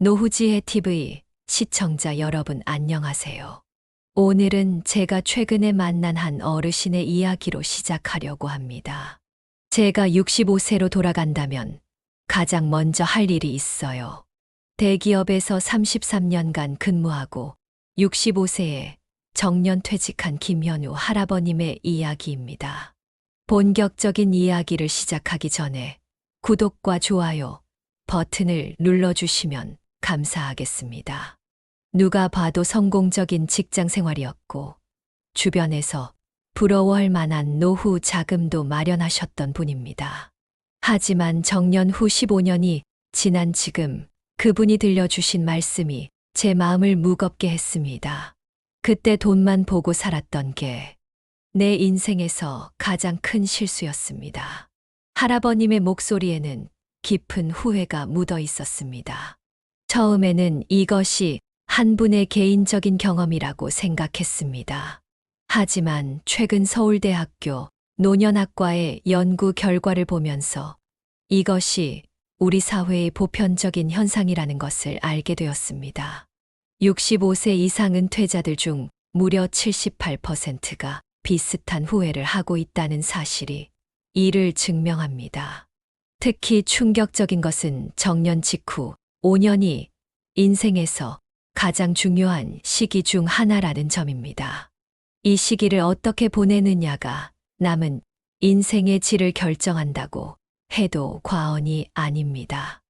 노후지혜 TV 시청자 여러분 안녕하세요. 오늘은 제가 최근에 만난 한 어르신의 이야기로 시작하려고 합니다. 제가 65세로 돌아간다면 가장 먼저 할 일이 있어요. 대기업에서 33년간 근무하고 65세에 정년 퇴직한 김현우 할아버님의 이야기입니다. 본격적인 이야기를 시작하기 전에 구독과 좋아요 버튼을 눌러주시면 감사하겠습니다. 누가 봐도 성공적인 직장 생활이었고 주변에서 부러워할 만한 노후 자금도 마련하셨던 분입니다. 하지만 정년 후 15년이 지난 지금 그분이 들려주신 말씀이 제 마음을 무겁게 했습니다. 그때 돈만 보고 살았던 게 내 인생에서 가장 큰 실수였습니다. 할아버님의 목소리에는 깊은 후회가 묻어 있었습니다. 처음에는 이것이 한 분의 개인적인 경험이라고 생각했습니다. 하지만 최근 서울대학교 노년학과의 연구 결과를 보면서 이것이 우리 사회의 보편적인 현상이라는 것을 알게 되었습니다. 65세 이상 은퇴자들 중 무려 78%가 비슷한 후회를 하고 있다는 사실이 이를 증명합니다. 특히 충격적인 것은 정년 직후 5년이 인생에서 가장 중요한 시기 중 하나라는 점입니다. 이 시기를 어떻게 보내느냐가 남은 인생의 질을 결정한다고 해도 과언이 아닙니다.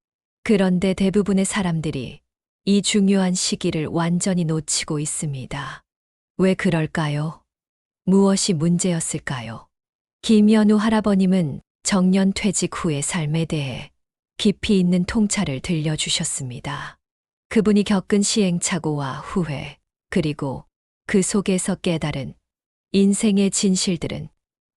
그런데 대부분의 사람들이 이 중요한 시기를 완전히 놓치고 있습니다. 왜 그럴까요? 무엇이 문제였을까요? 김연우 할아버님은 정년 퇴직 후의 삶에 대해 깊이 있는 통찰을 들려주셨습니다. 그분이 겪은 시행착오와 후회, 그리고 그 속에서 깨달은 인생의 진실들은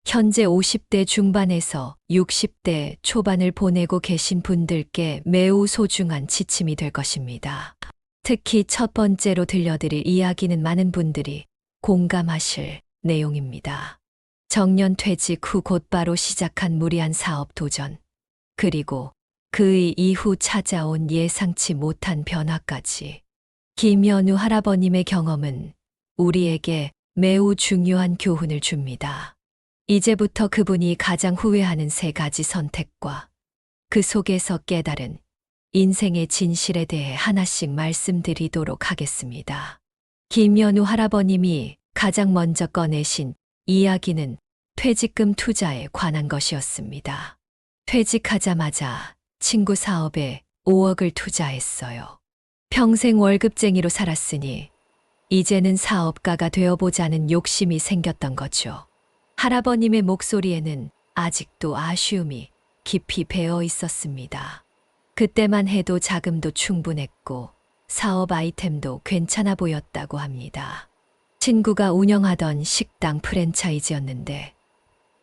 현재 50대 중반에서 60대 초반을 보내고 계신 분들께 매우 소중한 지침이 될 것입니다. 특히 첫 번째로 들려드릴 이야기는 많은 분들이 공감하실 내용입니다. 정년 퇴직 후 곧바로 시작한 무리한 사업 도전, 그리고 그의 이후 찾아온 예상치 못한 변화까지. 김연우 할아버님의 경험은 우리에게 매우 중요한 교훈을 줍니다. 이제부터 그분이 가장 후회하는 세 가지 선택과 그 속에서 깨달은 인생의 진실에 대해 하나씩 말씀드리도록 하겠습니다. 김연우 할아버님이 가장 먼저 꺼내신 이야기는 퇴직금 투자에 관한 것이었습니다. 퇴직하자마자 친구 사업에 5억을 투자했어요. 평생 월급쟁이로 살았으니 이제는 사업가가 되어보자는 욕심이 생겼던 거죠. 할아버님의 목소리에는 아직도 아쉬움이 깊이 배어 있었습니다. 그때만 해도 자금도 충분했고 사업 아이템도 괜찮아 보였다고 합니다. 친구가 운영하던 식당 프랜차이즈였는데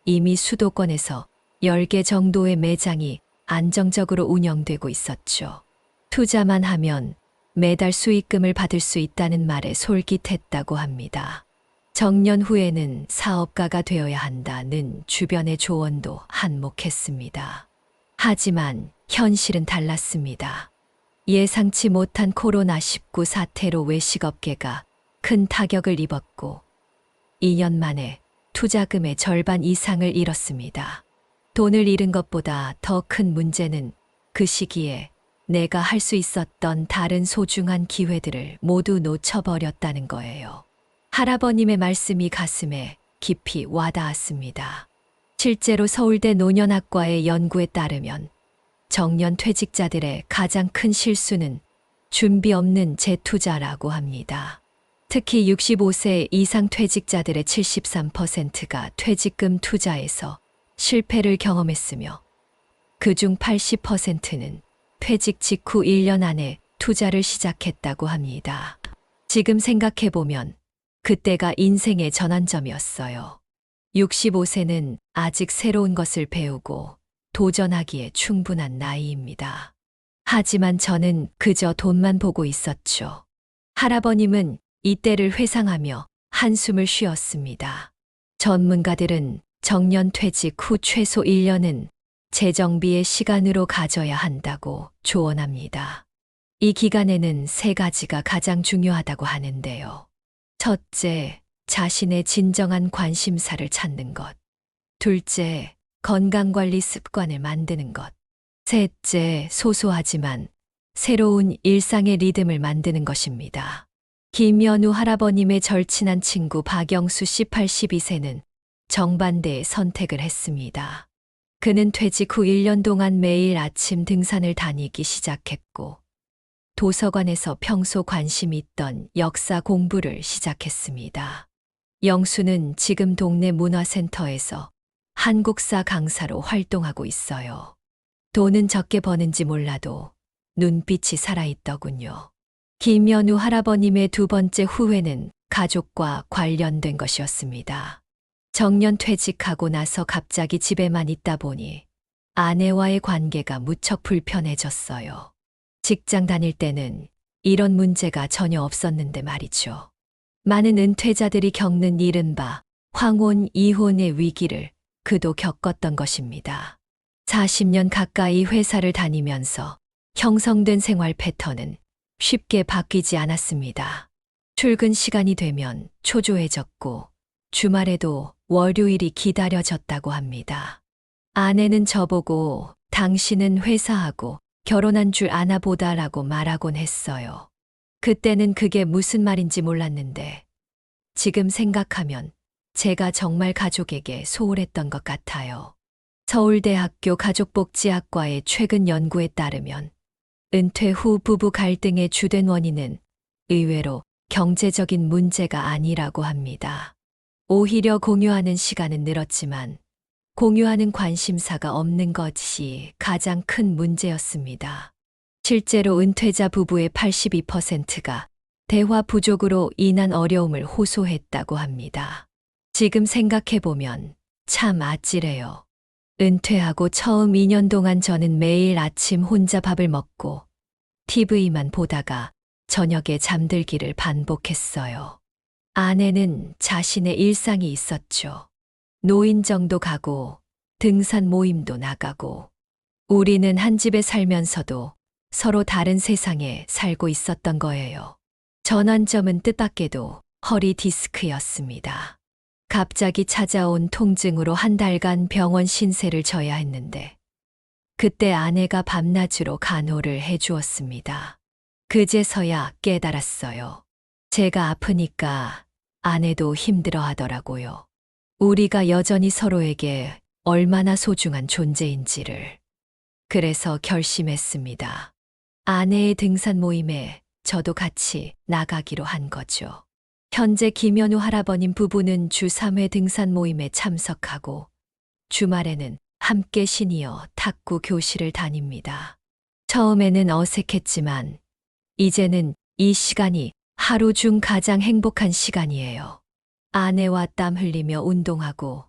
이미 수도권에서 10개 정도의 매장이 안정적으로 운영되고 있었죠. 투자만 하면 매달 수익금을 받을 수 있다는 말에 솔깃했다고 합니다. 정년 후에는 사업가가 되어야 한다는 주변의 조언도 한몫했습니다. 하지만 현실은 달랐습니다. 예상치 못한 코로나19 사태로 외식업계가 큰 타격을 입었고 2년 만에 투자금의 절반 이상을 잃었습니다. 돈을 잃은 것보다 더 큰 문제는 그 시기에 내가 할 수 있었던 다른 소중한 기회들을 모두 놓쳐버렸다는 거예요. 할아버님의 말씀이 가슴에 깊이 와닿았습니다. 실제로 서울대 노년학과의 연구에 따르면 정년 퇴직자들의 가장 큰 실수는 준비 없는 재투자라고 합니다. 특히 65세 이상 퇴직자들의 73%가 퇴직금 투자에서 실패를 경험했으며 그중 80%는 퇴직 직후 1년 안에 투자를 시작했다고 합니다. 지금 생각해보면 그때가 인생의 전환점이었어요. 65세는 아직 새로운 것을 배우고 도전하기에 충분한 나이입니다. 하지만 저는 그저 돈만 보고 있었죠. 할아버님은 이때를 회상하며 한숨을 쉬었습니다. 전문가들은 정년 퇴직 후 최소 1년은 재정비의 시간으로 가져야 한다고 조언합니다. 이 기간에는 세 가지가 가장 중요하다고 하는데요. 첫째, 자신의 진정한 관심사를 찾는 것. 둘째, 건강관리 습관을 만드는 것. 셋째, 소소하지만 새로운 일상의 리듬을 만드는 것입니다. 김연우 할아버님의 절친한 친구 박영수 씨 82세는 정반대의 선택을 했습니다. 그는 퇴직 후 1년 동안 매일 아침 등산을 다니기 시작했고, 도서관에서 평소 관심 있던 역사 공부를 시작했습니다. 영수는 지금 동네 문화센터에서 한국사 강사로 활동하고 있어요. 돈은 적게 버는지 몰라도 눈빛이 살아있더군요. 김연우 할아버님의 두 번째 후회는 가족과 관련된 것이었습니다. 정년 퇴직하고 나서 갑자기 집에만 있다 보니 아내와의 관계가 무척 불편해졌어요. 직장 다닐 때는 이런 문제가 전혀 없었는데 말이죠. 많은 은퇴자들이 겪는 이른바 황혼 이혼의 위기를 그도 겪었던 것입니다. 40년 가까이 회사를 다니면서 형성된 생활 패턴은 쉽게 바뀌지 않았습니다. 출근 시간이 되면 초조해졌고 주말에도 월요일이 기다려졌다고 합니다. 아내는 저보고 당신은 회사하고 결혼한 줄 아나 보다라고 말하곤 했어요. 그때는 그게 무슨 말인지 몰랐는데 지금 생각하면 제가 정말 가족에게 소홀했던 것 같아요. 서울대학교 가족복지학과의 최근 연구에 따르면 은퇴 후 부부 갈등의 주된 원인은 의외로 경제적인 문제가 아니라고 합니다. 오히려 공유하는 시간은 늘었지만 공유하는 관심사가 없는 것이 가장 큰 문제였습니다. 실제로 은퇴자 부부의 82%가 대화 부족으로 인한 어려움을 호소했다고 합니다. 지금 생각해보면 참 아찔해요. 은퇴하고 처음 2년 동안 저는 매일 아침 혼자 밥을 먹고 TV만 보다가 저녁에 잠들기를 반복했어요. 아내는 자신의 일상이 있었죠. 노인정도 가고 등산 모임도 나가고 우리는 한 집에 살면서도 서로 다른 세상에 살고 있었던 거예요. 전환점은 뜻밖에도 허리 디스크였습니다. 갑자기 찾아온 통증으로 한 달간 병원 신세를 져야 했는데 그때 아내가 밤낮으로 간호를 해주었습니다. 그제서야 깨달았어요. 제가 아프니까 아내도 힘들어 하더라고요. 우리가 여전히 서로에게 얼마나 소중한 존재인지를. 그래서 결심했습니다. 아내의 등산 모임에 저도 같이 나가기로 한 거죠. 현재 김현우 할아버님 부부는 주 3회 등산 모임에 참석하고 주말에는 함께 시니어 탁구 교실을 다닙니다. 처음에는 어색했지만 이제는 이 시간이 하루 중 가장 행복한 시간이에요. 아내와 땀 흘리며 운동하고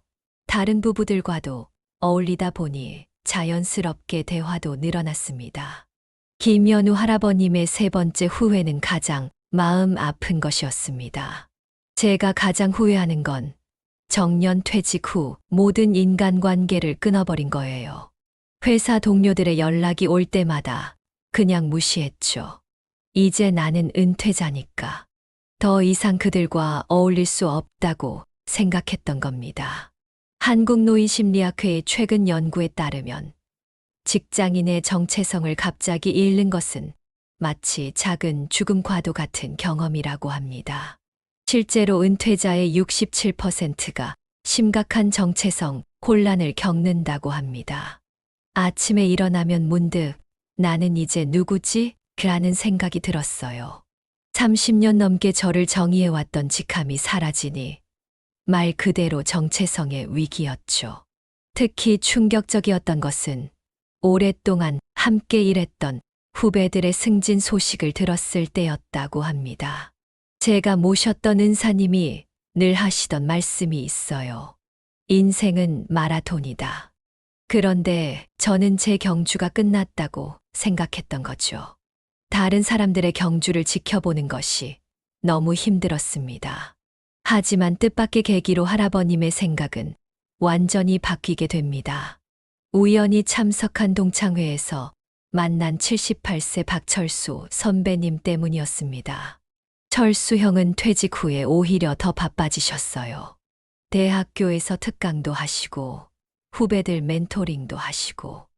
다른 부부들과도 어울리다 보니 자연스럽게 대화도 늘어났습니다. 김연우 할아버님의 세 번째 후회는 가장 마음 아픈 것이었습니다. 제가 가장 후회하는 건 정년 퇴직 후 모든 인간관계를 끊어버린 거예요. 회사 동료들의 연락이 올 때마다 그냥 무시했죠. 이제 나는 은퇴자니까 더 이상 그들과 어울릴 수 없다고 생각했던 겁니다. 한국노인심리학회의 최근 연구에 따르면 직장인의 정체성을 갑자기 잃는 것은 마치 작은 죽음과도 같은 경험이라고 합니다. 실제로 은퇴자의 67%가 심각한 정체성 혼란을 겪는다고 합니다. 아침에 일어나면 문득 나는 이제 누구지? 라는 생각이 들었어요. 30년 넘게 저를 정의해왔던 직함이 사라지니 말 그대로 정체성의 위기였죠. 특히 충격적이었던 것은 오랫동안 함께 일했던 후배들의 승진 소식을 들었을 때였다고 합니다. 제가 모셨던 은사님이 늘 하시던 말씀이 있어요. 인생은 마라톤이다. 그런데 저는 제 경주가 끝났다고 생각했던 거죠. 다른 사람들의 경주를 지켜보는 것이 너무 힘들었습니다. 하지만 뜻밖의 계기로 할아버님의 생각은 완전히 바뀌게 됩니다. 우연히 참석한 동창회에서 만난 78세 박철수 선배님 때문이었습니다. 철수 형은 퇴직 후에 오히려 더 바빠지셨어요. 대학교에서 특강도 하시고 후배들 멘토링도 하시고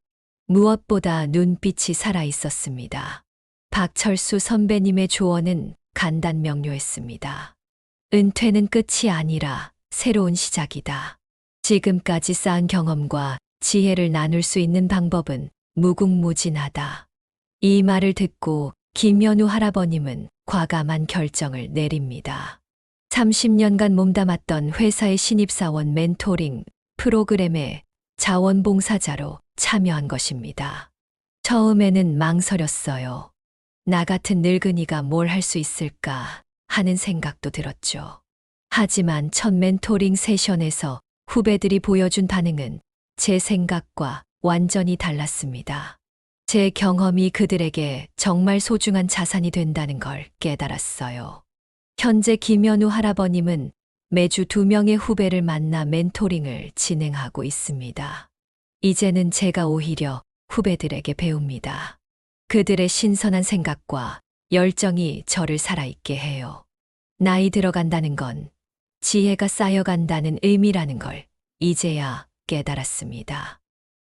무엇보다 눈빛이 살아 있었습니다. 박철수 선배님의 조언은 간단 명료했습니다. 은퇴는 끝이 아니라 새로운 시작이다. 지금까지 쌓은 경험과 지혜를 나눌 수 있는 방법은 무궁무진하다. 이 말을 듣고 김연우 할아버님은 과감한 결정을 내립니다. 30년간 몸담았던 회사의 신입사원 멘토링 프로그램에 자원봉사자로 참여한 것입니다. 처음에는 망설였어요. 나 같은 늙은이가 뭘 할 수 있을까 하는 생각도 들었죠. 하지만 첫 멘토링 세션에서 후배들이 보여준 반응은 제 생각과 완전히 달랐습니다. 제 경험이 그들에게 정말 소중한 자산이 된다는 걸 깨달았어요. 현재 김현우 할아버님은 매주 두 명의 후배를 만나 멘토링을 진행하고 있습니다. 이제는 제가 오히려 후배들에게 배웁니다. 그들의 신선한 생각과 열정이 저를 살아있게 해요. 나이 들어간다는 건 지혜가 쌓여간다는 의미라는 걸 이제야 깨달았습니다.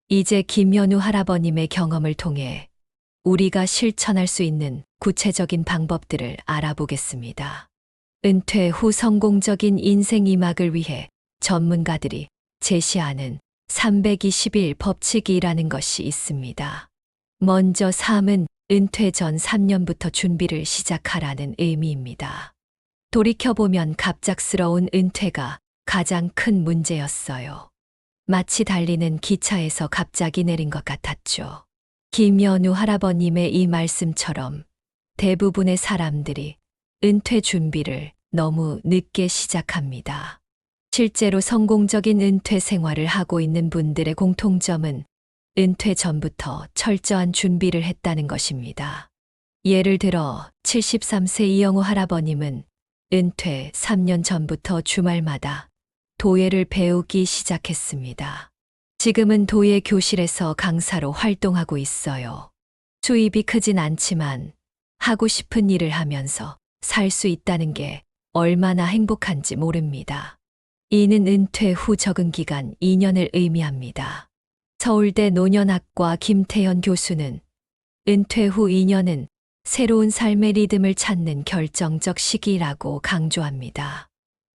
이제 김현우 할아버님의 경험을 통해 우리가 실천할 수 있는 구체적인 방법들을 알아보겠습니다. 은퇴 후 성공적인 인생 이막을 위해 전문가들이 제시하는 321 법칙이라는 것이 있습니다. 먼저 3은 은퇴 전 3년부터 준비를 시작하라는 의미입니다. 돌이켜보면 갑작스러운 은퇴가 가장 큰 문제였어요. 마치 달리는 기차에서 갑자기 내린 것 같았죠. 김연우 할아버님의 이 말씀처럼 대부분의 사람들이 은퇴 준비를 너무 늦게 시작합니다. 실제로 성공적인 은퇴 생활을 하고 있는 분들의 공통점은 은퇴 전부터 철저한 준비를 했다는 것입니다. 예를 들어 73세 이영호 할아버님은 은퇴 3년 전부터 주말마다 도예를 배우기 시작했습니다. 지금은 도예 교실에서 강사로 활동하고 있어요. 수입이 크진 않지만 하고 싶은 일을 하면서 살 수 있다는 게 얼마나 행복한지 모릅니다. 이는 은퇴 후 적응 기간 2년을 의미합니다. 서울대 노년학과 김태현 교수는 은퇴 후 2년은 새로운 삶의 리듬을 찾는 결정적 시기라고 강조합니다.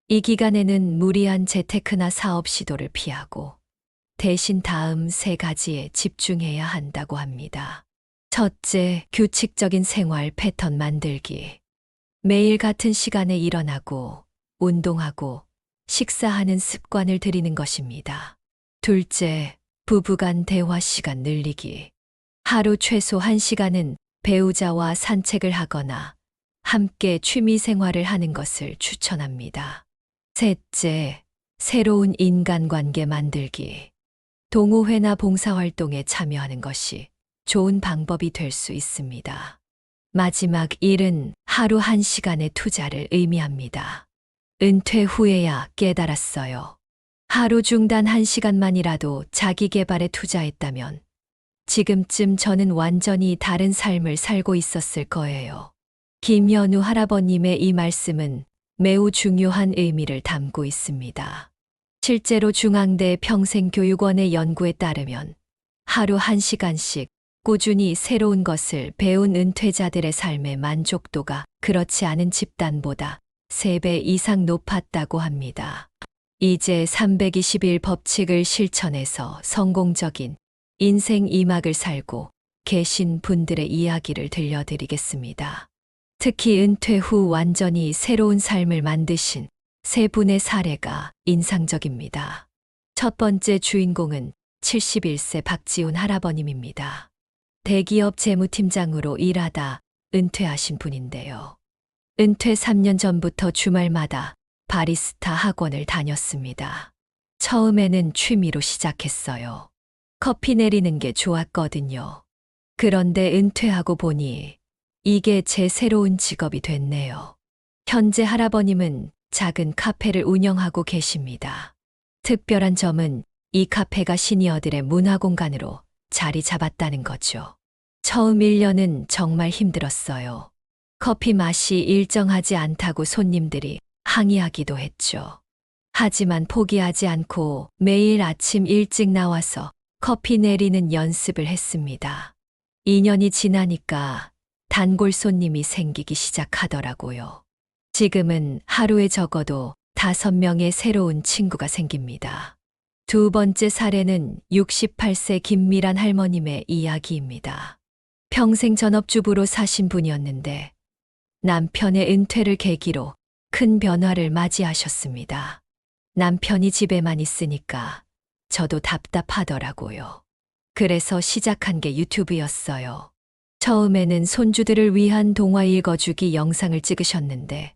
이 기간에는 무리한 재테크나 사업 시도를 피하고 대신 다음 세 가지에 집중해야 한다고 합니다. 첫째, 규칙적인 생활 패턴 만들기. 매일 같은 시간에 일어나고 운동하고 식사하는 습관을 들이는 것입니다. 둘째, 부부간 대화 시간 늘리기. 하루 최소 1시간은 배우자와 산책을 하거나 함께 취미 생활을 하는 것을 추천합니다. 셋째, 새로운 인간관계 만들기. 동호회나 봉사활동에 참여하는 것이 좋은 방법이 될 수 있습니다. 마지막 일은 하루 한 시간의 투자를 의미합니다. 은퇴 후에야 깨달았어요. 하루 중단 한 시간만이라도 자기 개발에 투자했다면 지금쯤 저는 완전히 다른 삶을 살고 있었을 거예요. 김연우 할아버님의 이 말씀은 매우 중요한 의미를 담고 있습니다. 실제로 중앙대 평생교육원의 연구에 따르면 하루 한 시간씩 꾸준히 새로운 것을 배운 은퇴자들의 삶의 만족도가 그렇지 않은 집단보다 3배 이상 높았다고 합니다. 이제 321 법칙을 실천해서 성공적인 인생 이막을 살고 계신 분들의 이야기를 들려드리겠습니다. 특히 은퇴 후 완전히 새로운 삶을 만드신 세 분의 사례가 인상적입니다. 첫 번째 주인공은 71세 박지훈 할아버님입니다. 대기업 재무팀장으로 일하다 은퇴하신 분인데요. 은퇴 3년 전부터 주말마다 바리스타 학원을 다녔습니다. 처음에는 취미로 시작했어요. 커피 내리는 게 좋았거든요. 그런데 은퇴하고 보니 이게 제 새로운 직업이 됐네요. 현재 할아버님은 작은 카페를 운영하고 계십니다. 특별한 점은 이 카페가 시니어들의 문화 공간으로 자리 잡았다는 거죠. 처음 1년은 정말 힘들었어요. 커피 맛이 일정하지 않다고 손님들이 항의하기도 했죠. 하지만 포기하지 않고 매일 아침 일찍 나와서 커피 내리는 연습을 했습니다. 2년이 지나니까 단골 손님이 생기기 시작하더라고요. 지금은 하루에 적어도 다섯 명의 새로운 친구가 생깁니다. 두 번째 사례는 68세 김미란 할머님의 이야기입니다. 평생 전업주부로 사신 분이었는데 남편의 은퇴를 계기로 큰 변화를 맞이하셨습니다. 남편이 집에만 있으니까 저도 답답하더라고요. 그래서 시작한 게 유튜브였어요. 처음에는 손주들을 위한 동화 읽어주기 영상을 찍으셨는데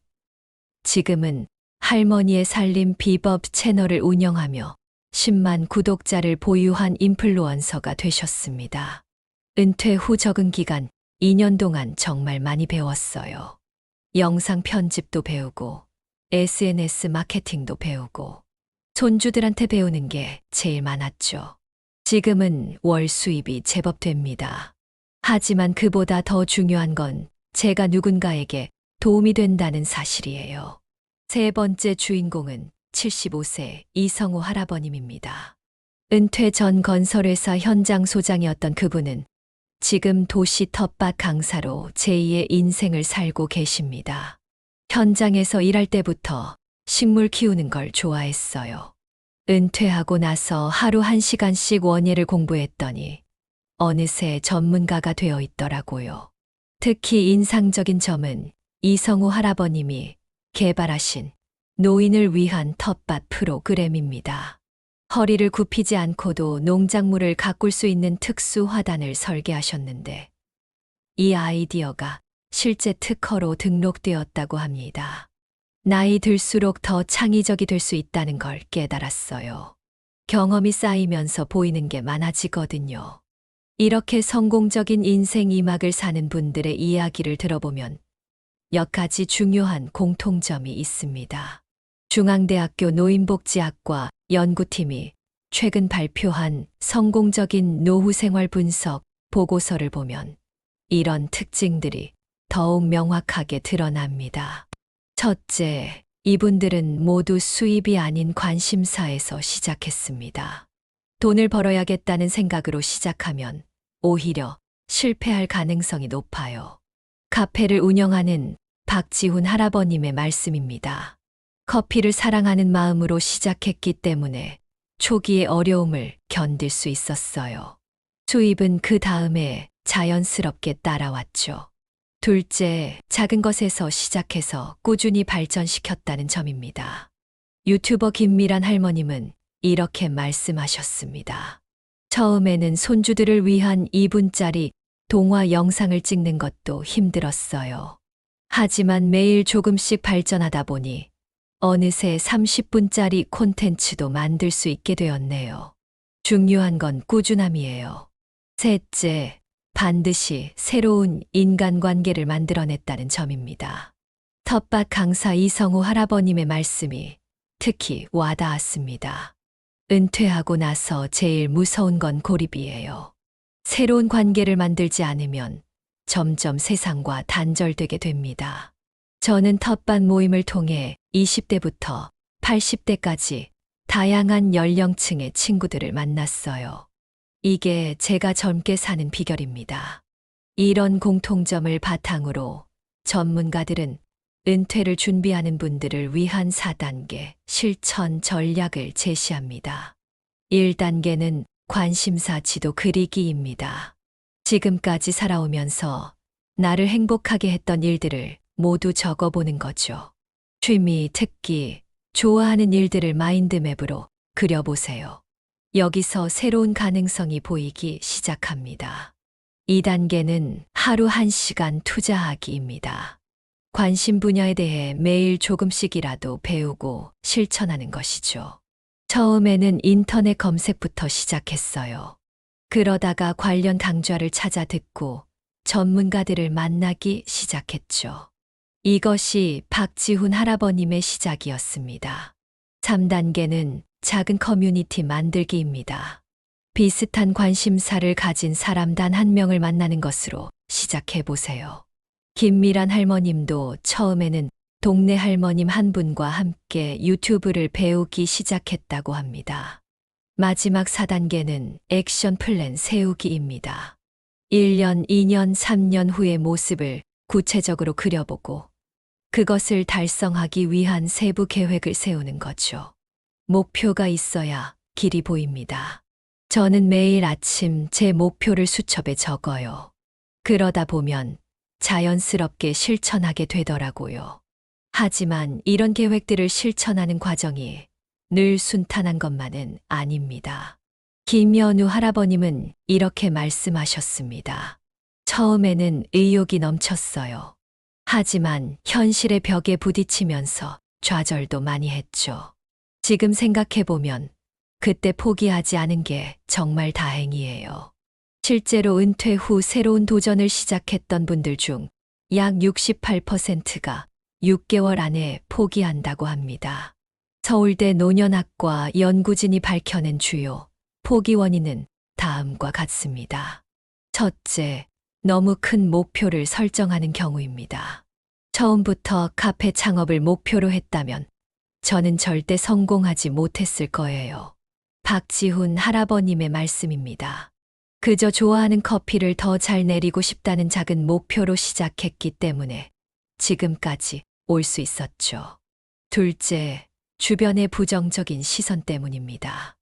지금은 할머니의 살림 비법 채널을 운영하며 10만 구독자를 보유한 인플루언서가 되셨습니다. 은퇴 후 적응 기간 2년 동안 정말 많이 배웠어요. 영상 편집도 배우고 SNS 마케팅도 배우고 손주들한테 배우는 게 제일 많았죠. 지금은 월 수입이 제법 됩니다. 하지만 그보다 더 중요한 건 제가 누군가에게 도움이 된다는 사실이에요. 세 번째 주인공은 75세 이성우 할아버님입니다. 은퇴 전 건설회사 현장 소장이었던 그분은 지금 도시 텃밭 강사로 제2의 인생을 살고 계십니다. 현장에서 일할 때부터 식물 키우는 걸 좋아했어요. 은퇴하고 나서 하루 한 시간씩 원예를 공부했더니 어느새 전문가가 되어 있더라고요. 특히 인상적인 점은 이성우 할아버님이 개발하신 노인을 위한 텃밭 프로그램입니다. 허리를 굽히지 않고도 농작물을 가꿀 수 있는 특수 화단을 설계하셨는데 이 아이디어가 실제 특허로 등록되었다고 합니다. 나이 들수록 더 창의적이 될 수 있다는 걸 깨달았어요. 경험이 쌓이면서 보이는 게 많아지거든요. 이렇게 성공적인 인생 이막을 사는 분들의 이야기를 들어보면 몇 가지 중요한 공통점이 있습니다. 중앙대학교 노인복지학과 연구팀이 최근 발표한 성공적인 노후 생활 분석 보고서를 보면 이런 특징들이 더욱 명확하게 드러납니다. 첫째, 이분들은 모두 수입이 아닌 관심사에서 시작했습니다. 돈을 벌어야겠다는 생각으로 시작하면 오히려 실패할 가능성이 높아요. 카페를 운영하는 박지훈 할아버님의 말씀입니다. 커피를 사랑하는 마음으로 시작했기 때문에 초기의 어려움을 견딜 수 있었어요. 수입은 그 다음에 자연스럽게 따라왔죠. 둘째, 작은 것에서 시작해서 꾸준히 발전시켰다는 점입니다. 유튜버 김미란 할머님은 이렇게 말씀하셨습니다. 처음에는 손주들을 위한 2분짜리 동화 영상을 찍는 것도 힘들었어요. 하지만 매일 조금씩 발전하다 보니 어느새 30분짜리 콘텐츠도 만들 수 있게 되었네요. 중요한 건 꾸준함이에요. 셋째, 반드시 새로운 인간관계를 만들어냈다는 점입니다. 텃밭 강사 이성우 할아버님의 말씀이 특히 와닿았습니다. 은퇴하고 나서 제일 무서운 건 고립이에요. 새로운 관계를 만들지 않으면 점점 세상과 단절되게 됩니다. 저는 텃밭 모임을 통해 20대부터 80대까지 다양한 연령층의 친구들을 만났어요. 이게 제가 젊게 사는 비결입니다. 이런 공통점을 바탕으로 전문가들은 은퇴를 준비하는 분들을 위한 4단계 실천 전략을 제시합니다. 1단계는 관심사 지도 그리기입니다. 지금까지 살아오면서 나를 행복하게 했던 일들을 모두 적어보는 거죠. 취미, 특기, 좋아하는 일들을 마인드맵으로 그려보세요. 여기서 새로운 가능성이 보이기 시작합니다. 2단계는 하루 1시간 투자하기입니다. 관심 분야에 대해 매일 조금씩이라도 배우고 실천하는 것이죠. 처음에는 인터넷 검색부터 시작했어요. 그러다가 관련 강좌를 찾아 듣고 전문가들을 만나기 시작했죠. 이것이 박지훈 할아버님의 시작이었습니다. 3단계는 작은 커뮤니티 만들기입니다. 비슷한 관심사를 가진 사람 단 한 명을 만나는 것으로 시작해 보세요. 김미란 할머님도 처음에는 동네 할머님 한 분과 함께 유튜브를 배우기 시작했다고 합니다. 마지막 4단계는 액션 플랜 세우기입니다. 1년, 2년, 3년 후의 모습을 구체적으로 그려보고 그것을 달성하기 위한 세부 계획을 세우는 거죠. 목표가 있어야 길이 보입니다. 저는 매일 아침 제 목표를 수첩에 적어요. 그러다 보면 자연스럽게 실천하게 되더라고요. 하지만 이런 계획들을 실천하는 과정이 늘 순탄한 것만은 아닙니다. 김연우 할아버님은 이렇게 말씀하셨습니다. 처음에는 의욕이 넘쳤어요. 하지만 현실의 벽에 부딪히면서 좌절도 많이 했죠. 지금 생각해보면 그때 포기하지 않은 게 정말 다행이에요. 실제로 은퇴 후 새로운 도전을 시작했던 분들 중 약 68%가 6개월 안에 포기한다고 합니다. 서울대 노년학과 연구진이 밝혀낸 주요 포기 원인은 다음과 같습니다. 첫째, 너무 큰 목표를 설정하는 경우입니다. 처음부터 카페 창업을 목표로 했다면 저는 절대 성공하지 못했을 거예요. 박지훈 할아버님의 말씀입니다. 그저 좋아하는 커피를 더 잘 내리고 싶다는 작은 목표로 시작했기 때문에 지금까지 올 수 있었죠. 둘째, 주변의 부정적인 시선 때문입니다.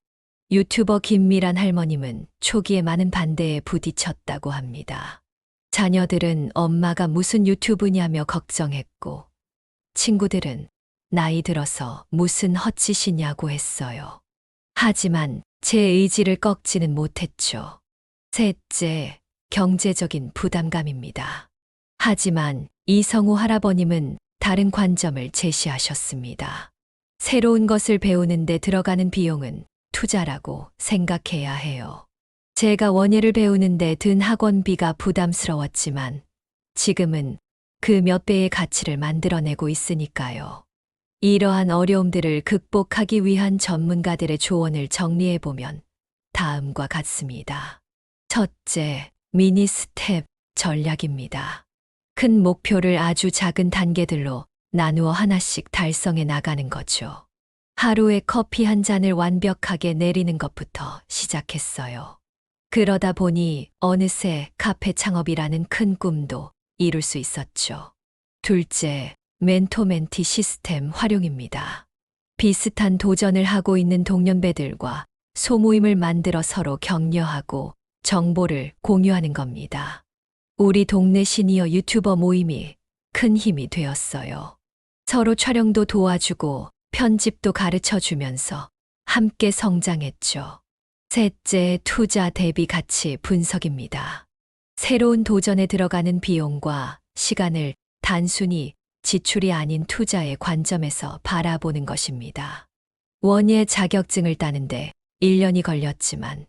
유튜버 김미란 할머님은 초기에 많은 반대에 부딪혔다고 합니다. 자녀들은 엄마가 무슨 유튜브냐며 걱정했고, 친구들은 나이 들어서 무슨 헛짓이냐고 했어요. 하지만 제 의지를 꺾지는 못했죠. 셋째, 경제적인 부담감입니다. 하지만 이성우 할아버님은 다른 관점을 제시하셨습니다. 새로운 것을 배우는데 들어가는 비용은 투자라고 생각해야 해요. 제가 원예를 배우는데 든 학원비가 부담스러웠지만 지금은 그 몇 배의 가치를 만들어내고 있으니까요. 이러한 어려움들을 극복하기 위한 전문가들의 조언을 정리해보면 다음과 같습니다. 첫째, 미니 스텝 전략입니다. 큰 목표를 아주 작은 단계들로 나누어 하나씩 달성해 나가는 거죠. 하루에 커피 한 잔을 완벽하게 내리는 것부터 시작했어요. 그러다 보니 어느새 카페 창업이라는 큰 꿈도 이룰 수 있었죠. 둘째, 멘토멘티 시스템 활용입니다. 비슷한 도전을 하고 있는 동년배들과 소모임을 만들어 서로 격려하고 정보를 공유하는 겁니다. 우리 동네 시니어 유튜버 모임이 큰 힘이 되었어요. 서로 촬영도 도와주고 편집도 가르쳐 주면서 함께 성장했죠. 셋째, 투자 대비 가치 분석입니다. 새로운 도전에 들어가는 비용과 시간을 단순히 지출이 아닌 투자의 관점에서 바라보는 것입니다. 원예 자격증을 따는데 1년이 걸렸지만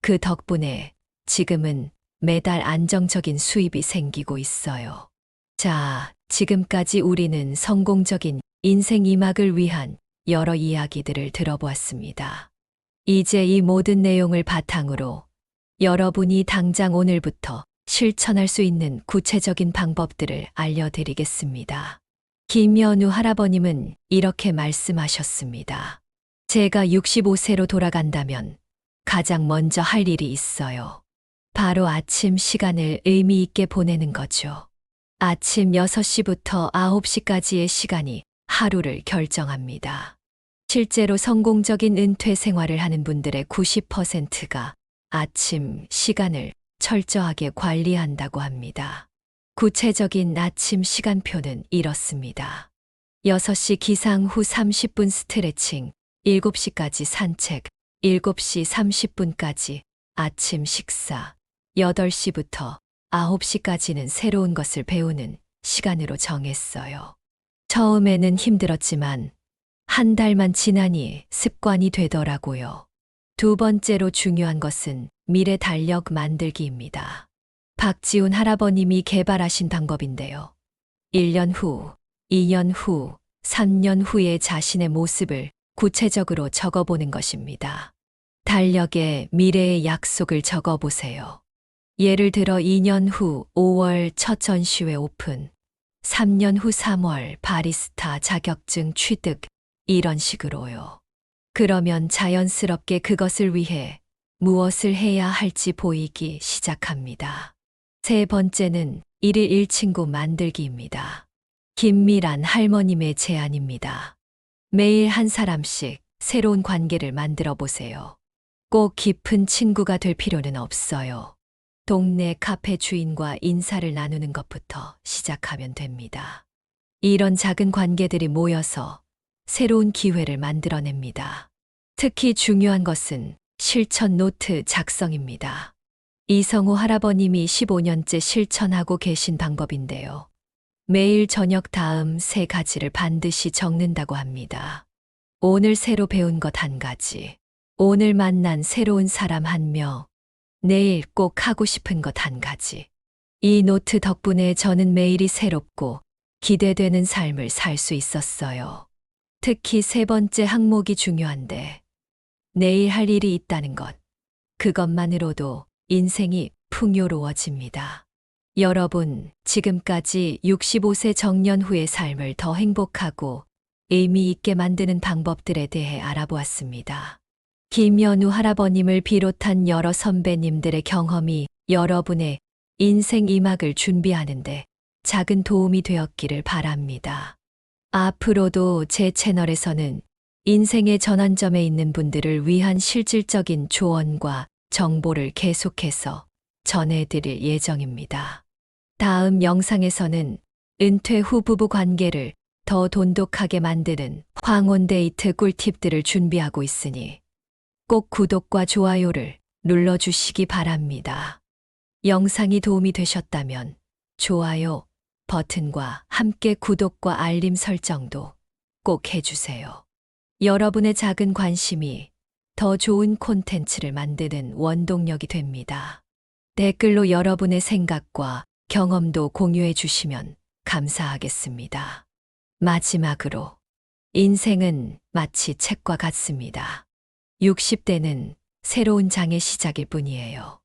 그 덕분에 지금은 매달 안정적인 수입이 생기고 있어요. 자, 지금까지 우리는 성공적인 인생 이막을 위한 여러 이야기들을 들어보았습니다. 이제 이 모든 내용을 바탕으로 여러분이 당장 오늘부터 실천할 수 있는 구체적인 방법들을 알려드리겠습니다. 김연우 할아버님은 이렇게 말씀하셨습니다. 제가 65세로 돌아간다면 가장 먼저 할 일이 있어요. 바로 아침 시간을 의미 있게 보내는 거죠. 아침 6시부터 9시까지의 시간이 하루를 결정합니다. 실제로 성공적인 은퇴 생활을 하는 분들의 90%가 아침 시간을 철저하게 관리한다고 합니다. 구체적인 아침 시간표는 이렇습니다. 6시 기상 후 30분 스트레칭, 7시까지 산책, 7시 30분까지 아침 식사, 8시부터 9시까지는 새로운 것을 배우는 시간으로 정했어요. 처음에는 힘들었지만 한 달만 지나니 습관이 되더라고요. 두 번째로 중요한 것은 미래 달력 만들기입니다. 박지훈 할아버님이 개발하신 방법인데요. 1년 후, 2년 후, 3년 후의 자신의 모습을 구체적으로 적어보는 것입니다. 달력에 미래의 약속을 적어 보세요. 예를 들어 2년 후 5월 첫 전시회 오픈, 3년 후 3월 바리스타 자격증 취득, 이런 식으로요. 그러면 자연스럽게 그것을 위해 무엇을 해야 할지 보이기 시작합니다. 세 번째는 일일 일친구 만들기입니다. 김미란 할머님의 제안입니다. 매일 한 사람씩 새로운 관계를 만들어 보세요. 꼭 깊은 친구가 될 필요는 없어요. 동네 카페 주인과 인사를 나누는 것부터 시작하면 됩니다. 이런 작은 관계들이 모여서 새로운 기회를 만들어냅니다. 특히 중요한 것은 실천 노트 작성입니다. 이성우 할아버님이 15년째 실천하고 계신 방법인데요. 매일 저녁 다음 세 가지를 반드시 적는다고 합니다. 오늘 새로 배운 것 한 가지, 오늘 만난 새로운 사람 한 명, 내일 꼭 하고 싶은 것 한 가지. 이 노트 덕분에 저는 매일이 새롭고 기대되는 삶을 살 수 있었어요. 특히 세 번째 항목이 중요한데, 내일 할 일이 있다는 것. 그것만으로도 인생이 풍요로워집니다. 여러분, 지금까지 65세 정년 후의 삶을 더 행복하고 의미 있게 만드는 방법들에 대해 알아보았습니다. 김연우 할아버님을 비롯한 여러 선배님들의 경험이 여러분의 인생 이막을 준비하는데 작은 도움이 되었기를 바랍니다. 앞으로도 제 채널에서는 인생의 전환점에 있는 분들을 위한 실질적인 조언과 정보를 계속해서 전해드릴 예정입니다. 다음 영상에서는 은퇴 후 부부 관계를 더 돈독하게 만드는 황혼 데이트 꿀팁들을 준비하고 있으니 꼭 구독과 좋아요를 눌러주시기 바랍니다. 영상이 도움이 되셨다면 좋아요 버튼과 함께 구독과 알림 설정도 꼭 해주세요. 여러분의 작은 관심이 더 좋은 콘텐츠를 만드는 원동력이 됩니다. 댓글로 여러분의 생각과 경험도 공유해 주시면 감사하겠습니다. 마지막으로, 인생은 마치 책과 같습니다. 60대는 새로운 장의 시작일 뿐이에요.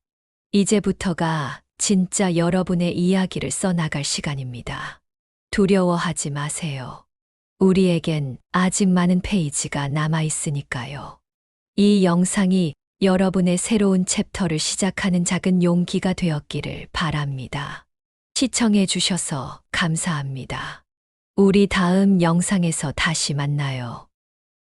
이제부터가 진짜 여러분의 이야기를 써나갈 시간입니다. 두려워하지 마세요. 우리에겐 아직 많은 페이지가 남아 있으니까요. 이 영상이 여러분의 새로운 챕터를 시작하는 작은 용기가 되었기를 바랍니다. 시청해 주셔서 감사합니다. 우리 다음 영상에서 다시 만나요.